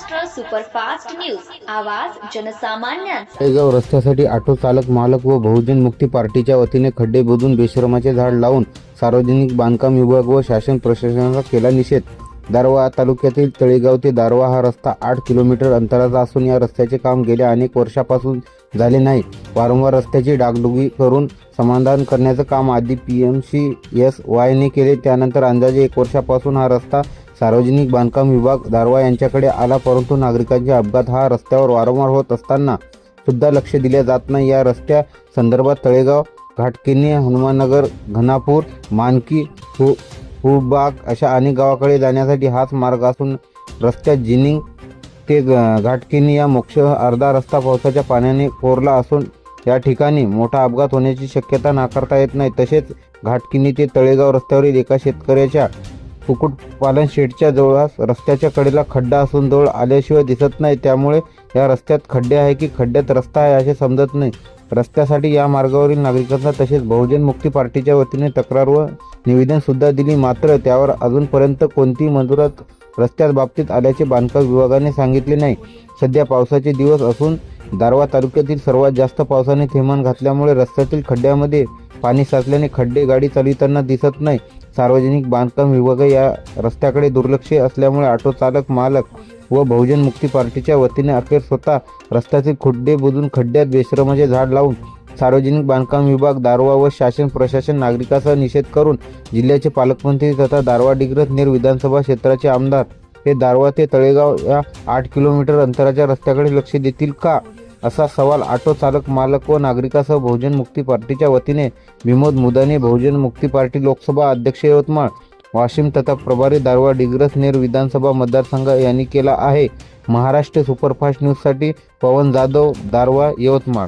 Superfast news. आवाज जनसामान्यांचा. तळेगाव रस्त्यासाठी auto चालक मालक व बहुजन मुक्ती पार्टीच्या वतीने खड्डे बुजून बेश्रमाचे झाड लावून सार्वजनिक बांधकाम विभाग व शासन प्रशासनाचा केला निषेध. दारवा तालुक्यातील तळेगाव ते दारवा हा रस्ता आठ किलोमीटर अंतराचा असून या रस्त्याचे काम गेल्या अनेक वर्षापासून झाले नाही. वारंवार रस्त्याची डागडुगी करून समाधान करण्याचं काम आधी पी एम सी एस वायने केले. त्यानंतर अंदाजे एक वर्षापासून हा रस्ता सार्वजनिक बांधकाम विभाग दारवा यांच्याकडे आला परंतु नागरिकांचे अपघात हा रस्त्यावर वारंवार होत असताना सुद्धा लक्ष दिले जात नाही. या रस्त्या संदर्भात तळेगाव घाटकिनी हनुमाननगर घनापूर मानकी हु हुबाग अशा अनेक गावाकडे जाण्यासाठी हाच मार्ग असून रस्त्यात जिनिंग ते घाटकिनी या मोक्ष अर्धा रस्ता पावसाच्या पाण्याने कोरला असून या ठिकाणी मोठा अपघात होण्याची शक्यता नाकारता येत नाही. तसेच घाटकिनी ते तळेगाव रस्त्यावरील एका शेतकऱ्याच्या कुक्कुटपालन शेडच्या जवळास रस्त्याच्या कडेला खड्डा असून जवळ आल्याशिवाय दिसत नाही. त्यामुळे या रस्त्यात खड्डे आहे की खड्ड्यात रस्ता आहे असे समजत नाही. रस्त्यासाठी या मार्गावरील नागरिकांना तसेच बहुजन मुक्ती पार्टीच्या वतीने तक्रार व निवेदनसुद्धा दिली. मात्र त्यावर अजूनपर्यंत कोणतीही मंजुरात रस्त्यात बाबतीत आल्याचे बांधकाम विभागाने सांगितले नाही. सध्या पावसाचे दिवस असून दारवा तालुक्यातील सर्वात जास्त पावसाने थैमान घातल्यामुळे रस्त्यातील खड्ड्यामध्ये पाणी साचल्याने खड्डे गाडी चालविताना दिसत नाही. सार्वजनिक बांधकाम विभाग या रस्त्याकडे दुर्लक्ष असल्यामुळे ऑटो चालक मालक व बहुजन मुक्ती पार्टीच्या वतीने अखेर स्वतः रस्त्यातील खड्डे बुजून खड्ड्यात बेश्रमाचे झाड लावून सार्वजनिक बांधकाम विभाग दारवा व शासन प्रशासन नागरिकांचा निषेध करून जिल्ह्याचे पालकमंत्री तथा दारवा डिग्रज नेर विधानसभा क्षेत्राचे आमदार हे दारवा ते तळेगाव या आठ किलोमीटर अंतराच्या रस्त्याकडे लक्ष देतील का? असा सवाल ऑटो चालक मालक व नागरिकासह बहुजन मुक्ती पार्टीच्या वतीने विमोद मुदानी बहुजन मुक्ती पार्टी लोकसभा अध्यक्ष यवतमाळ वाशिम तथा प्रभारी दारवा डिग्रस नेर विधानसभा मतदारसंघ यांनी केला आहे. महाराष्ट्र सुपरफास्ट न्यूजसाठी पवन जाधव दारवा यवतमाळ.